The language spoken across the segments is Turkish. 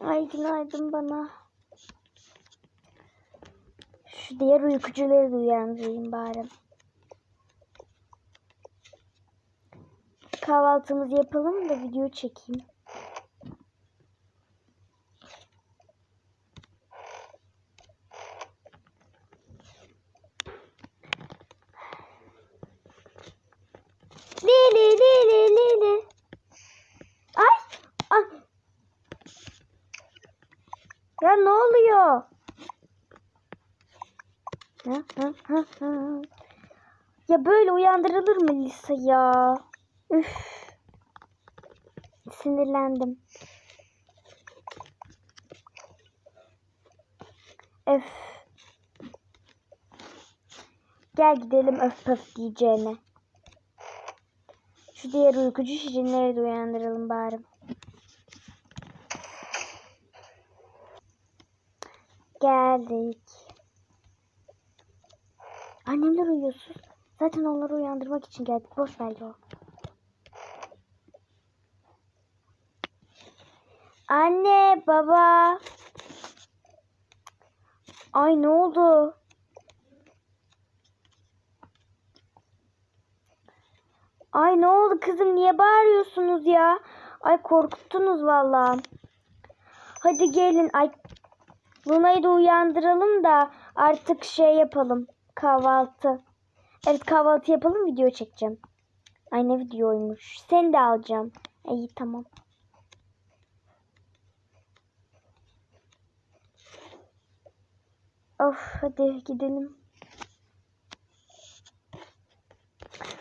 Ay günaydın bana. Şu diğer uykucuları da uyandırayım bari. Kahvaltımızı yapalım da video çekeyim. Lili lili lili. Ay! Ay! Ya ne oluyor? Hı, hı, hı, hı. Ya böyle uyandırılır mı Lisa ya? Üf. Sinirlendim. Öf. Gel gidelim öf pöf diyeceğine. Şu diğer uykucu şirinleri de uyandıralım bari. Geldik. Annemler uyuyorsun. Zaten onları uyandırmak için geldik. Boş ver ya. Anne, baba. Ay ne oldu? Ay ne oldu kızım? Niye bağırıyorsunuz ya? Ay korkuttunuz valla. Hadi gelin. Ay Luna'yı da uyandıralım da artık şey yapalım. Kahvaltı. Evet kahvaltı yapalım video çekeceğim. Ay ne videoymuş. Seni de alacağım. İyi tamam. Of hadi gidelim.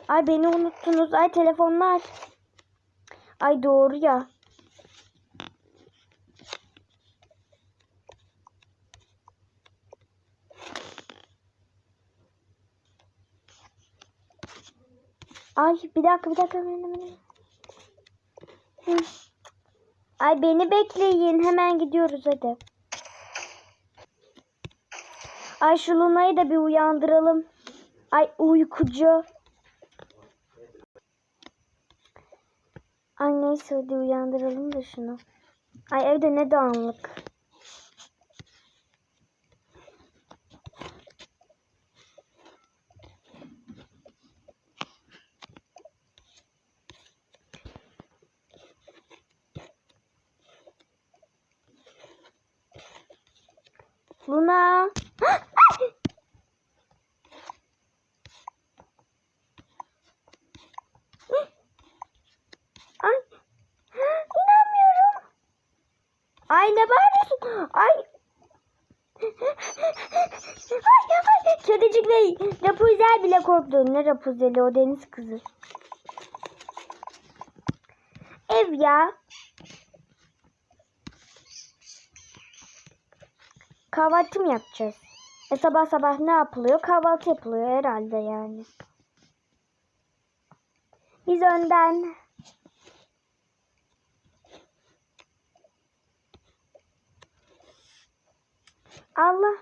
Ay beni unuttunuz. Ay telefonlar. Ay doğru ya. Ay bir dakika bir dakika. Ay beni bekleyin. Hemen gidiyoruz hadi. Ay şu Luna'yı da bir uyandıralım. Ay uykucu. Ay neyse hadi uyandıralım da şunu. Ay evde ne dağınık. Luna. Ay. İnanmıyorum. Ay ne bağırıyorsun? Ay. Ay, ay, Kedicik Bey, Rapunzel bile korktu. Ne Rapunzel'i o deniz kızı. Ev ya. Kahvaltı mı yapacağız? E sabah sabah ne yapılıyor? Kahvaltı yapılıyor herhalde yani. Biz önden. Allah.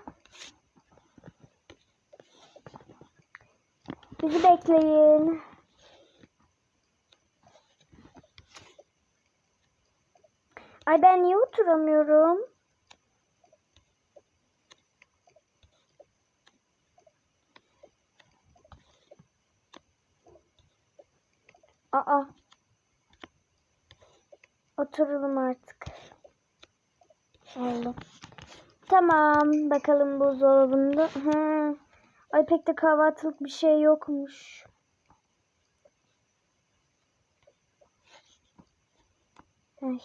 Bizi bekleyin. Ay ben niye oturamıyorum? Aa. Oturalım artık. Oldu. Tamam. Bakalım buzdolabında. Hı. Ay pek de kahvaltılık bir şey yokmuş. Ay.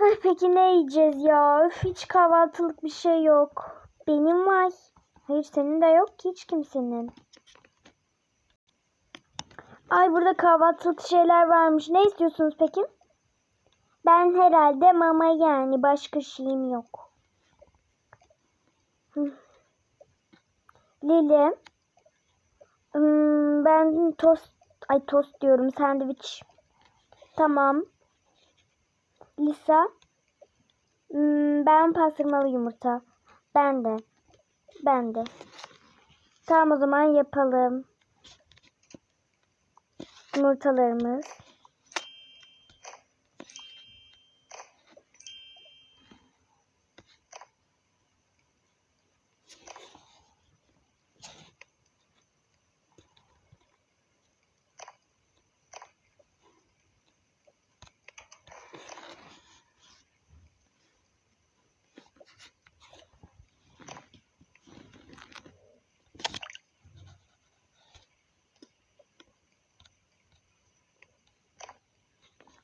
Ay peki ne yiyeceğiz ya? Öf, hiç kahvaltılık bir şey yok. Benim var. Hayır senin de yok ki hiç kimsenin. Ay burada kahvaltılık şeyler varmış. Ne istiyorsunuz peki? Ben herhalde mama yani başka şeyim yok. Lili. Hmm, ben tost ay tost diyorum sandviç. Tamam. Lisa. Hmm, ben pastırmalı yumurta. Ben de. Ben de. Tamam o zaman yapalım. Yumurtalarımız.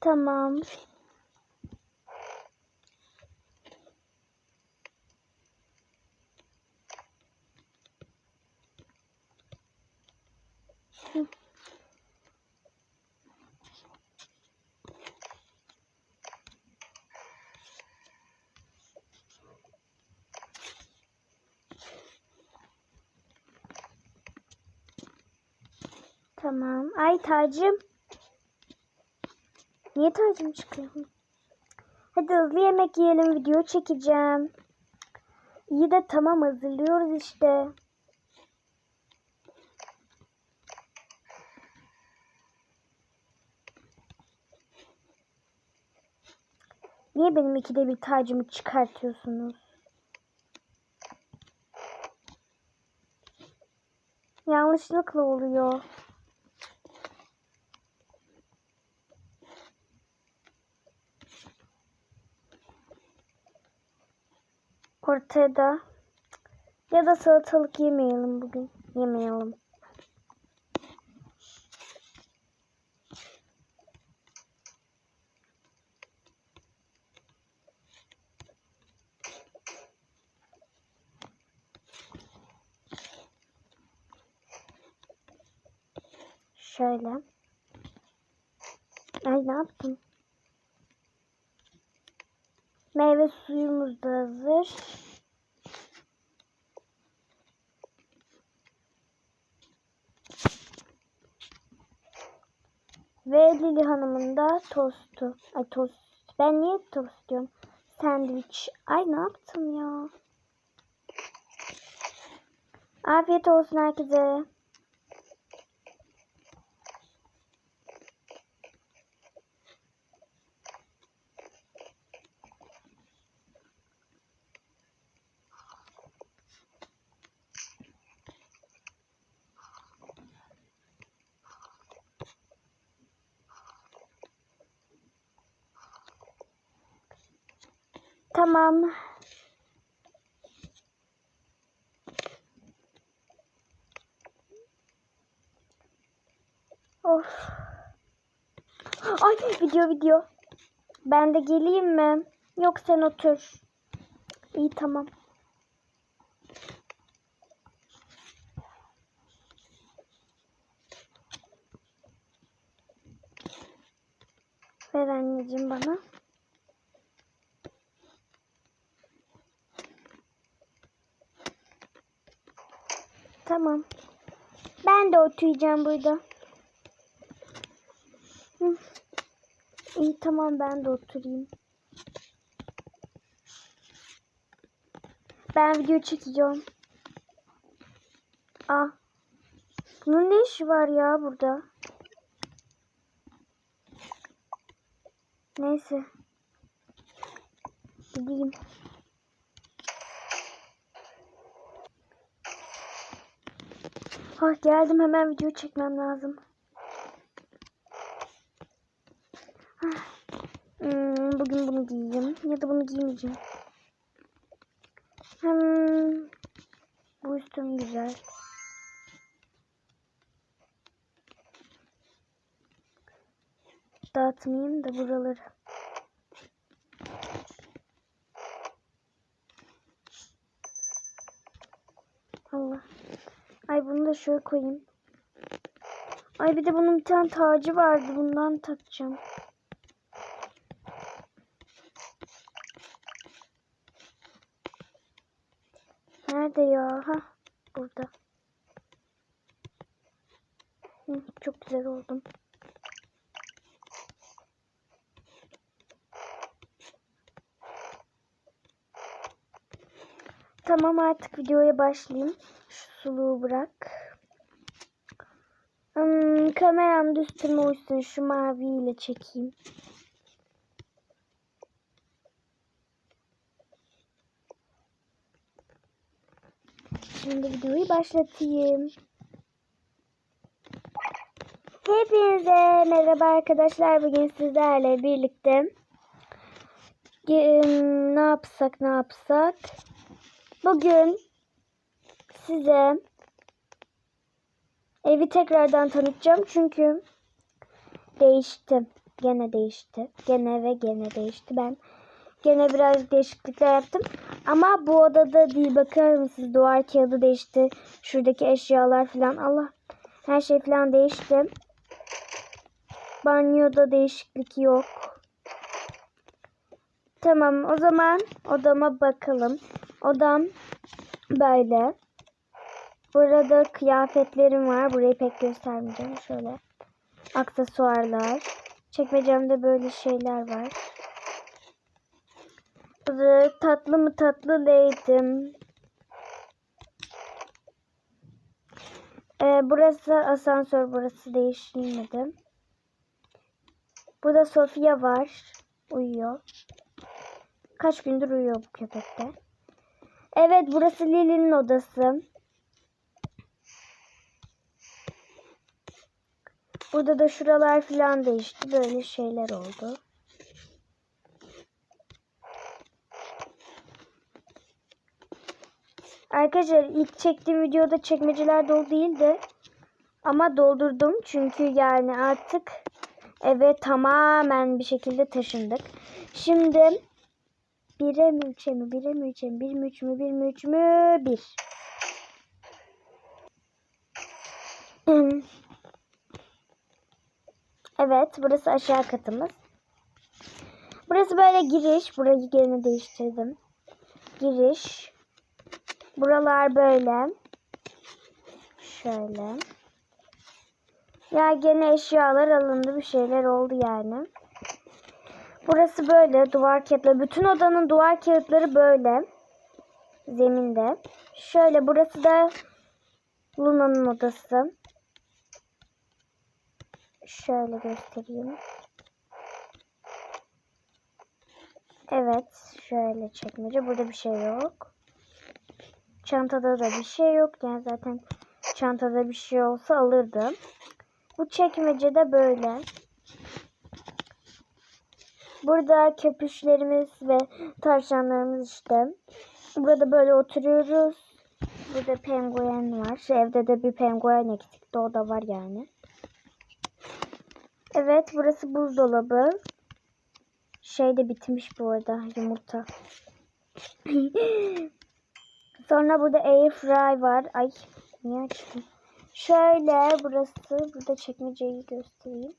Tamam. Tamam. Ay tacım. Niye tacım çıkıyor? Hadi hızlı yemek yiyelim. Video çekeceğim. İyi de tamam hazırlıyoruz işte. Niye benim ikide bir tacımı çıkartıyorsunuz? Yanlışlıkla oluyor. Ortada. Ya da salatalık yemeyelim bugün. Yemeyelim. Şöyle. Ay ne yaptım? Meyve suyumuz da hazır. Ve Lili Hanım'ın da tostu. Ay tost. Ben niye tost diyorum? Sandviç. Ay ne yaptım ya? Afiyet olsun herkese. Tamam. Of. Ay video video. Ben de geleyim mi? Yok sen otur. İyi tamam. Ver anneciğim bana. Tamam. Ben de oturacağım burada. Hı. İyi tamam ben de oturayım. Ben video çekeceğim. Ah. Bunun ne işi var ya burada? Neyse. Gideyim. Ah geldim hemen video çekmem lazım. Ah, hmm, bugün bunu giyeyim ya da bunu giymeyeceğim. Hmm, bu üstüm güzel. Dağıtmayayım da buraları. Allah. Ay bunu da şöyle koyayım. Ay bir de bunun bir tane tacı vardı. Bundan takacağım. Nerede ya? Ha, burada. Hı, çok güzel oldum. Tamam artık videoya başlayayım. Şu suluğu bırak. Hmm, kameram da üstüme uysun. Şu maviyle çekeyim. Şimdi videoyu başlatayım. Hepinize merhaba arkadaşlar. Bugün sizlerle birlikte ne yapsak ne yapsak. Bugün size evi tekrardan tanıtacağım çünkü değişti. Gene değişti. Gene ve gene değişti. Ben gene biraz değişiklikler yaptım. Ama bu odada değil bakar mısınız? Duvar kağıdı değişti. Şuradaki eşyalar falan. Allah. Her şey falan değişti. Banyoda değişiklik yok. Tamam o zaman odama bakalım. Odam böyle. Burada kıyafetlerim var. Burayı pek göstermeyeceğim. Şöyle aksesuarlar. Çekmecemde böyle şeyler var. Burada tatlı mı tatlı leydim. Ee, burası asansör. Burası değişilmedi. Burada Sofia var. Uyuyor. Kaç gündür uyuyor bu köpek de. Evet burası Lili'nin odası. Burada da şuralar falan değişti. Böyle şeyler oldu. Arkadaşlar ilk çektiğim videoda çekmeceler dolu değildi. Ama doldurdum. Çünkü yani artık eve tamamen bir şekilde taşındık. Şimdi 1'e mi 3'e mi 1'e mi 3'e mi 1 mi 3 mü 1 mi 3 mü 1. Evet burası aşağı katımız. Burası böyle giriş. Burayı gene değiştirdim. Giriş. Buralar böyle. Şöyle. Ya gene eşyalar alındı. Bir şeyler oldu yani. Burası böyle duvar kağıtları. Bütün odanın duvar kağıtları böyle. Zeminde. Şöyle burası da Luna'nın odası. Şöyle göstereyim. Evet. Şöyle çekmece. Burada bir şey yok. Çantada da bir şey yok. Yani zaten çantada bir şey olsa alırdım. Bu çekmece de böyle. Burada köpüşlerimiz ve tavşanlarımız işte. Burada böyle oturuyoruz. Burada penguen var. Şu evde de bir penguen eksikti. O da var yani. Evet burası buzdolabı. Şey de bitmiş bu arada yumurta. Sonra burada air fry var. Ay niye açtım? Şöyle burası. Burada çekmeceyi göstereyim.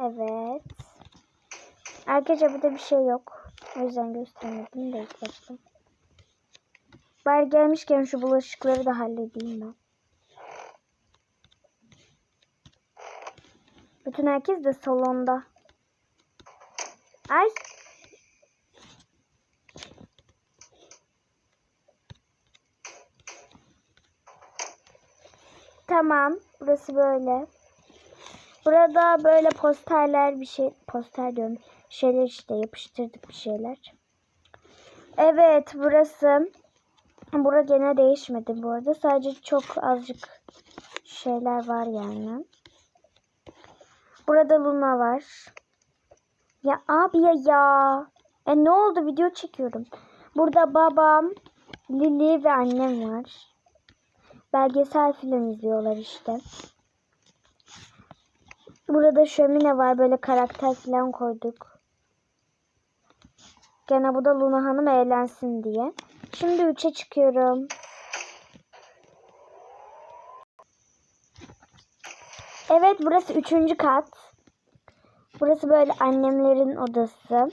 Evet. Arkadaşlar burada bir şey yok. O yüzden göstermedim de ilk başta. Bari gelmişken şu bulaşıkları da halledeyim ben. Bütün herkes de salonda. Ay. Tamam. Burası böyle. Burada böyle posterler bir şey poster diyorum. Şeyler işte yapıştırdık bir şeyler. Evet burası. Bura gene değişmedi bu arada. Sadece çok azıcık şeyler var yani. Burada Luna var. Ya abi ya ya. E ne oldu video çekiyorum. Burada babam, Lili ve annem var. Belgesel film izliyorlar işte. Burada şömine var. Böyle karakter falan koyduk. Gene bu da Luna Hanım eğlensin diye. Şimdi 3'e çıkıyorum. Evet burası üçüncü kat. Burası böyle annemlerin odası.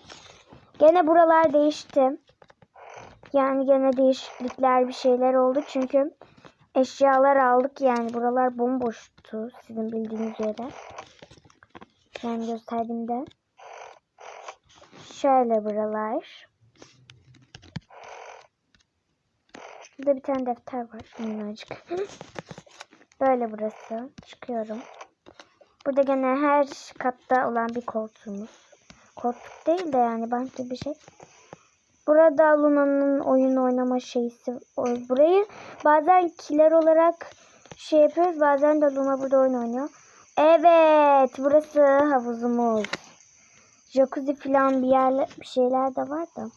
Gene buralar değişti. Yani gene değişiklikler bir şeyler oldu. Çünkü eşyalar aldık yani. Buralar bomboştu sizin bildiğiniz üzere. Yani gösterdiğimde. Şöyle buralar. Burada bir tane defter var. Minnacık. Böyle burası. Çıkıyorum. Burada gene her katta olan bir koltuğumuz. Koltuk değil de yani bence bir şey. Burada Luna'nın oyun oynama şeysi. Burayı bazen kiler olarak şey yapıyoruz. Bazen de Luna burada oyun oynuyor. Evet. Burası havuzumuz. Jacuzzi falan bir yerler bir şeyler de var da.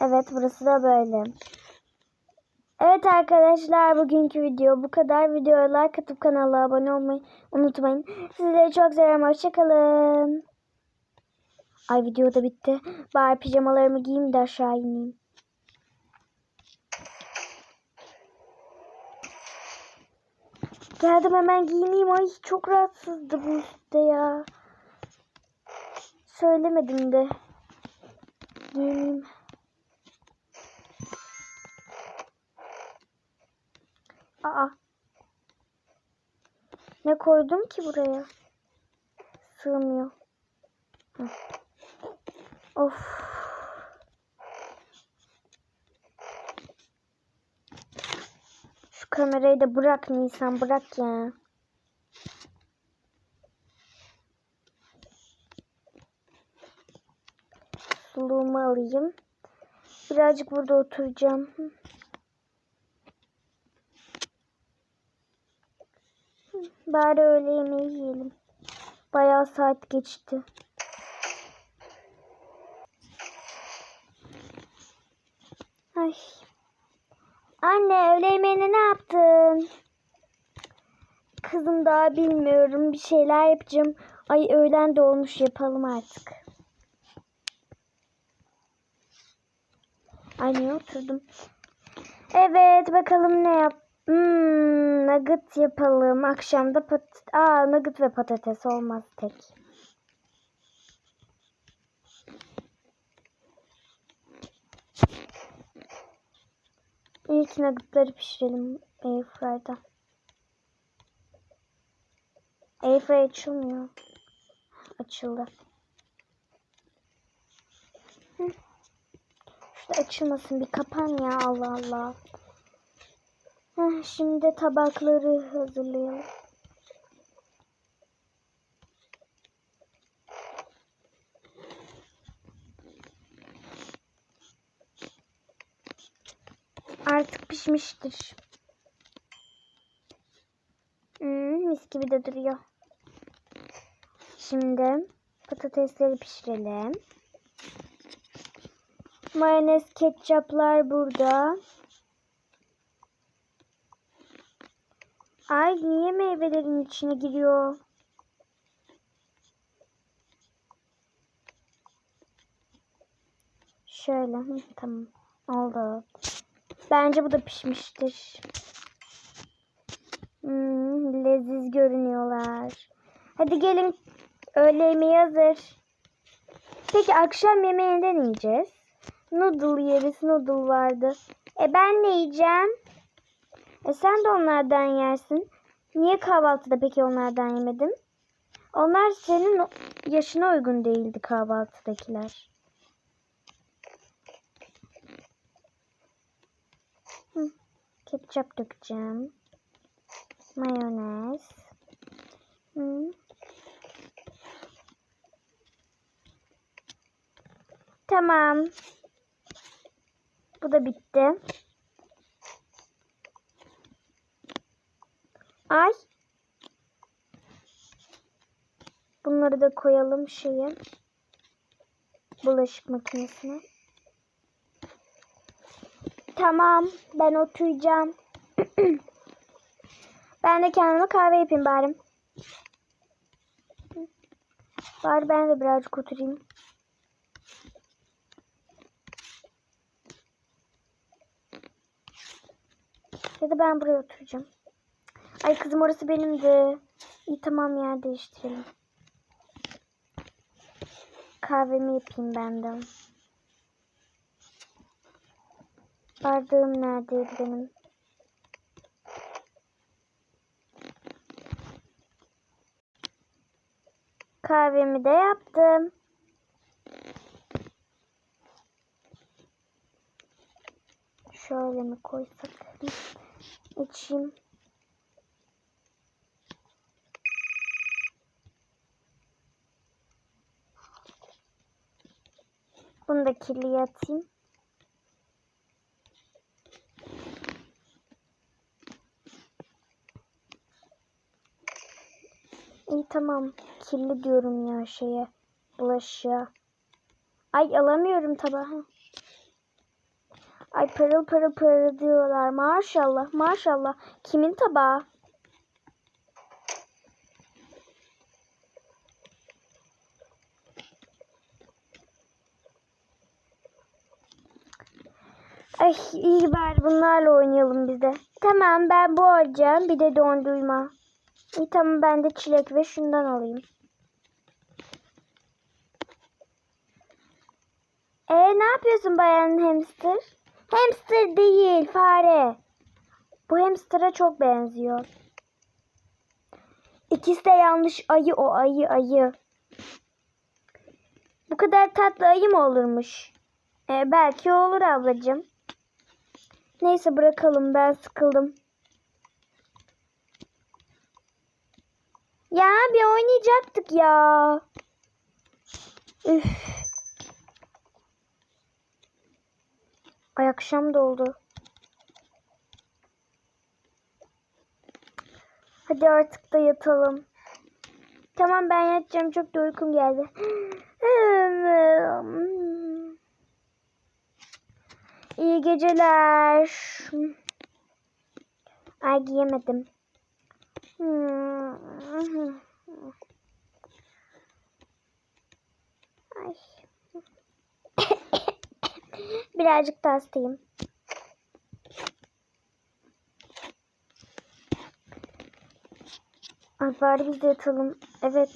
Evet burası da böyle. Evet arkadaşlar bugünkü video bu kadar. Videoya like atıp kanala abone olmayı unutmayın. Sizleri çok seviyorum. Hoşçakalın. Ay video da bitti. Bari pijamalarımı giyeyim de aşağı ineyim. Geldim hemen giyineyim. Ay çok rahatsızdı bu üstte ya. Söylemedim de. Giyineyim. Aa. Ne koydum ki buraya? Sığmıyor. Hı. Of. Şu kamerayı da bırak Nisan bırak ya. Suluğumu alayım. Birazcık burada oturacağım. Bari öğle yemeği yiyelim. Bayağı saat geçti. Ay. Anne öğle yemeğine ne yaptın? Kızım daha bilmiyorum. Bir şeyler yapacağım. Ay öğlen de olmuş yapalım artık. Ay niye oturdum? Evet bakalım ne yap. Hmm, nugget yapalım. Akşamda pat Aa, nugget ve patates olmaz tek. İlk nuggetları pişirelim airfryer'da. Airfryer açılmıyor. Açıldı. Hı. Şurada açılmasın bir kapan ya Allah Allah. Heh, şimdi tabakları hazırlayalım. Artık pişmiştir. Hmm, mis gibi de duruyor. Şimdi patatesleri pişirelim. Mayonez, ketçaplar burada. Ay niye meyvelerin içine giriyor? Şöyle. Tamam. Oldu. Bence bu da pişmiştir. Hmm, leziz görünüyorlar. Hadi gelin. Öğle yemeği hazır. Peki akşam yemeğinde ne yiyeceğiz? Noodle yeriz. Noodle vardı. E ben ne yiyeceğim? E sen de onlardan yersin. Niye kahvaltıda peki onlardan yemedin? Onlar senin yaşına uygun değildi kahvaltıdakiler. Ketçap dökeceğim. Mayonez. Hı. Tamam. Bu da bitti. Ay. Bunları da koyalım şeye. Bulaşık makinesine. Tamam. Ben oturacağım. ben de kendime kahve yapayım bari. Bari ben de birazcık oturayım. Ya da ben buraya oturacağım. Ay kızım orası benim de. İyi tamam yer değiştirelim. Kahvemi yapayım ben de. Bardağım neredeydi benim? Kahvemi de yaptım. Şöyle mi koysak? İçeyim. Bunu da kirliye atayım. Tamam. Kirli diyorum ya şeye. Bulaşığa. Ay alamıyorum tabağı. Ay pırıl pırıl pırıl diyorlar. Maşallah maşallah. Kimin tabağı? Ay iyi bari bunlarla oynayalım biz de. Tamam ben bu alacağım. Bir de dondurma. İyi tamam ben de çilek ve şundan alayım. E ne yapıyorsun bayan hamster? Hamster değil fare. Bu hamster'a çok benziyor. İkisi de yanlış ayı o ayı ayı. Bu kadar tatlı ayı mı olurmuş? E, belki olur ablacığım. Neyse bırakalım ben sıkıldım. Ya bir oynayacaktık ya. Üf. Ay akşam da oldu. Hadi artık da yatalım. Tamam ben yatacağım. Çok da uykum geldi. İyi geceler. Ay giyemedim. Ay. Birazcık da hastayım. Ay bari biz de yatalım. Evet.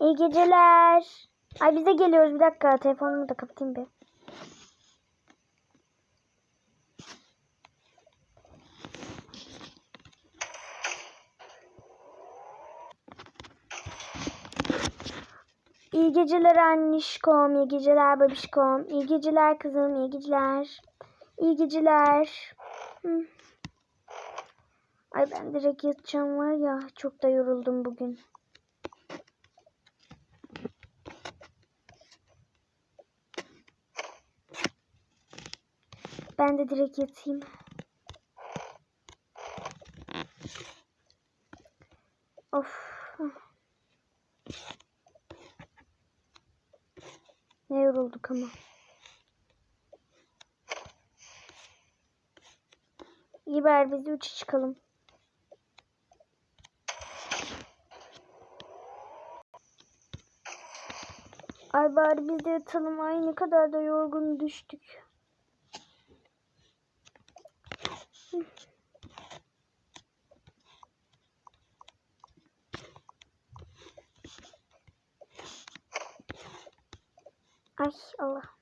İyi geceler. Ay biz de geliyoruz. Bir dakika telefonumu da kapatayım bir. İyi geceler annişkom, iyi geceler babişkom, iyi geceler kızım, iyi geceler. İyi geceler. Hı. Ay ben direkt yatacağım var ya, çok da yoruldum bugün. Ben de direkt yatayım. Of. Ne yorulduk ama. İyi bizi uça çıkalım. Ay bari biz de yatalım. Ay ne kadar da yorgun düştük. Ay Allah.